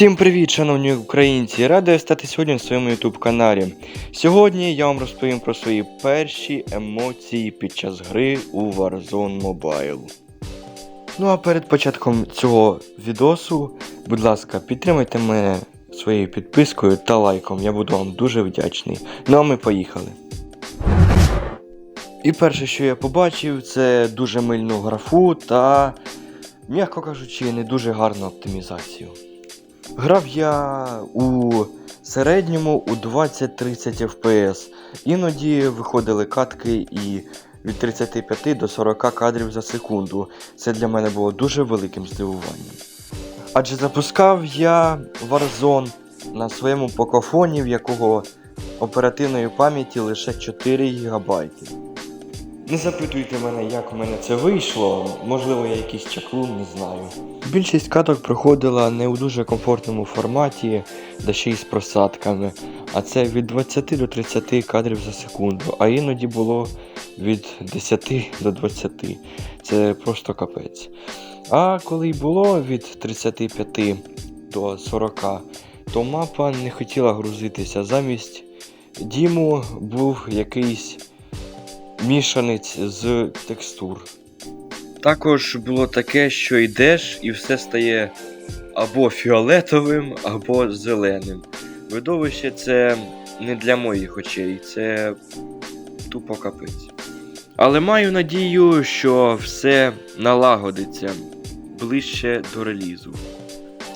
Всім привіт, шановні українці! Радий стати сьогодні на своєму YouTube каналі. Сьогодні я вам розповім про свої перші емоції під час гри у Warzone Mobile. Ну а перед початком цього відосу, будь ласка, підтримайте мене своєю підпискою та лайком. Я буду вам дуже вдячний. Ну а ми поїхали. І перше, що я побачив, це дуже мильну графу та, м'яко кажучи, не дуже гарну оптимізацію. Грав я у середньому у 20-30 FPS. Іноді виходили катки і від 35 до 40 кадрів за секунду. Це для мене було дуже великим здивуванням. Адже запускав я Warzone на своєму покофоні, в якого оперативної пам'яті лише 4 ГБ. Не запитуйте мене, як у мене це вийшло. Можливо, я якийсь чаклун, не знаю. Більшість каток проходила не у дуже комфортному форматі, да ще й з просадками. А це від 20 до 30 кадрів за секунду, а іноді було від 10 до 20. Це просто капець. А коли й було від 35 до 40, то мапа не хотіла грузитися. Замість Діму був якийсь мішанець з текстур. Також було таке, що йдеш і все стає або фіолетовим, або зеленим. Видовище це не для моїх очей, це тупо капець. Але маю надію, що все налагодиться ближче до релізу.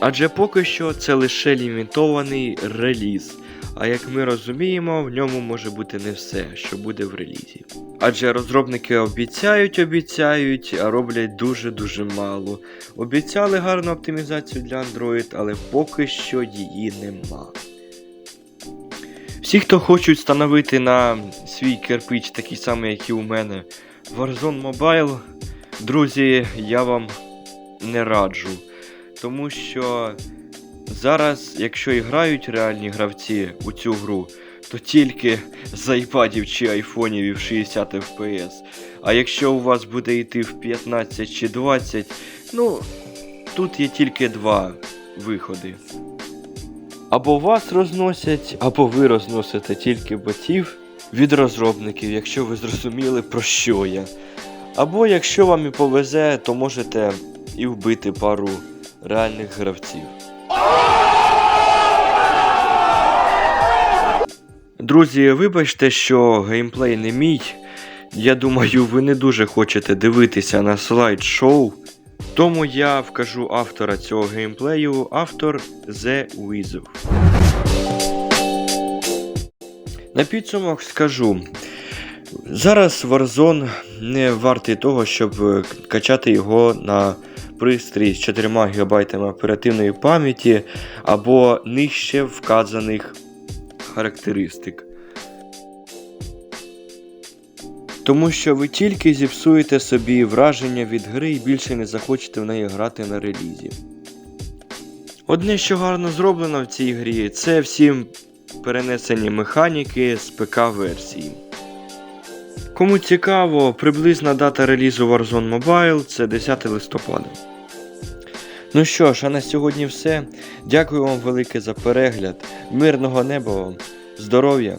Адже поки що це лише лімітований реліз. А як ми розуміємо, в ньому може бути не все, що буде в релізі. Адже розробники обіцяють, обіцяють, а роблять дуже-дуже мало. Обіцяли гарну оптимізацію для Android, але поки що її нема. Всі, хто хочуть встановити на свій кирпич такий самий, як і у мене, Warzone Mobile, друзі, я вам не раджу. Тому що зараз, якщо і грають реальні гравці у цю гру, то тільки з айпадів чи айфонів і в 60 FPS. А якщо у вас буде йти в 15 чи 20, ну тут є тільки два виходи. Або вас розносять, або ви розносите тільки ботів від розробників, якщо ви зрозуміли про що я. Або якщо вам і повезе, то можете і вбити пару реальних гравців. Друзі, вибачте, що геймплей не мій. Я думаю, ви не дуже хочете дивитися на слайд-шоу. Тому я вкажу автора цього геймплею, автор The Wizard. На підсумок скажу. Зараз Warzone не вартий того, щоб е, качати його на пристрій з 4 ГБ оперативної пам'яті або нижче вказаних характеристик. Тому що ви тільки зіпсуєте собі враження від гри і більше не захочете в неї грати на релізі. Одне, що гарно зроблено в цій грі, це всі перенесені механіки з ПК-версії. Кому цікаво, приблизна дата релізу Warzone Mobile це 10 листопада. Ну що ж, а на сьогодні все. Дякую вам велике за перегляд. Мирного неба вам, здоров'я.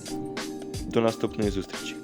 До наступної зустрічі.